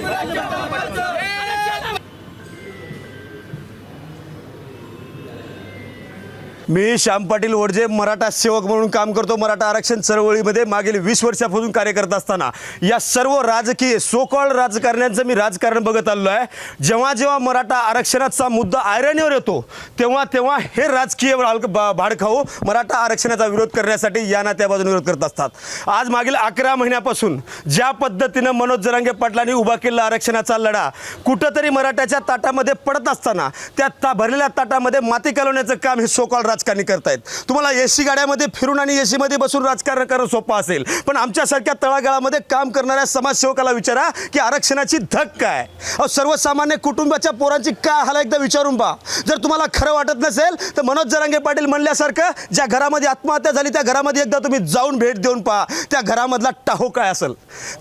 ¡Vamos! मी श्याम पाटील वडजे मराठा सेवक म्हणून काम करतो. मराठा आरक्षण चळवळीमध्ये मागील वीस वर्षापासून कार्य करत असताना या सर्व राजकीय सोकॉल राजकारण्यांचं मी राजकारण बघत आलेलो आहे. जेव्हा जेव्हा मराठा आरक्षणाचा मुद्दा आयरणीवर येतो तेव्हा तेव्हा हे राजकीय भाडखाऊ मराठा आरक्षणाचा विरोध करण्यासाठी या ना त्या बाजूने विरोध करत असतात. आज मागील अकरा महिन्यापासून ज्या पद्धतीनं मनोज जरांगे पाटलांनी उभा केलेला आरक्षणाचा लढा कुठंतरी मराठ्याच्या ताटामध्ये पडत असताना त्या ता भरलेल्या ताटामध्ये माती कालवण्याचं काम हे सोकॉल राजकारणी करतायत. तुम्हाला एसी गाड्यामध्ये फिरून आणि एसी मध्ये बसून राजकारण करणं सोपं असेल. पण आमच्यासारख्या तळागाळामध्ये काम करणाऱ्या समाजसेवकाला विचारा की आरक्षणाची धक काय. अहो सर्वसामान्य कुटुंबाच्या पोरांची काय हाला एकदा विचारून पहा. जर तुम्हाला खरं वाटत नसेल तर मनोज जरांगे पाटील म्हणल्यासारखं ज्या घरामध्ये आत्महत्या झाली त्या घरामध्ये एकदा तुम्ही जाऊन भेट देऊन पहा. त्या घरामधला टाहो काय असेल?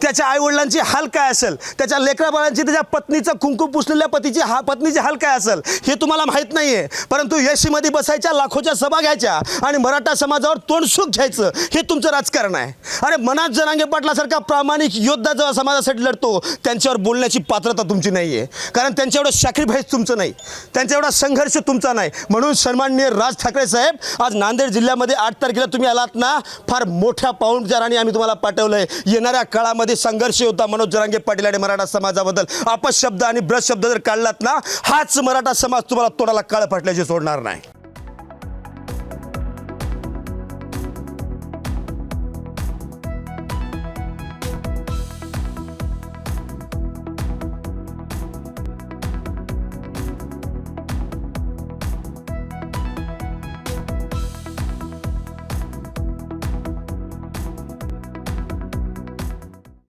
त्याच्या आईवडिलांची हाल काय असेल? त्याच्या लेकराबाळांची त्याच्या पत्नीचं कुंकू पुसलेल्या पतीची हा पत्नीची हाल काय असेल? हे तुम्हाला माहीत नाही आहे परंतु येशीमध्ये बसायच्या लाखो लाखोच्या सभा घ्यायच्या आणि मराठा समाजावर तोंडसुख घ्यायचं हे तुमचं राजकारण आहे. अरे मनात जनांगे पाटलासारखा प्रामाणिक योद्धा जेव्हा समाजासाठी लढतो त्यांच्यावर बोलण्याची पात्रता तुमची नाही आहे कारण त्यांच्या एवढं सॅक्रिफाईस तुमचं नाही. त्यांच्या एवढा संघर्ष तुमचा नाही. म्हणून सन्माननीय राज ठाकरे साहेब आज नांदेड जिल्ह्यामध्ये आठ तारखेला तुम्ही आलात ना फार मोठ्या पाहुणचाराने आम्ही तुम्हाला पाठवलं आहे येणाऱ्या काळामध्ये संघर्ष होता मनोज जरांगे पाटील आणि मराठा समाजाबद्दल अपशब्द आणि ब्रश शब्द जर काढलात ना हाच मराठा समाज तुम्हाला तोडाला काळ फाटल्याचे सोडणार नाही.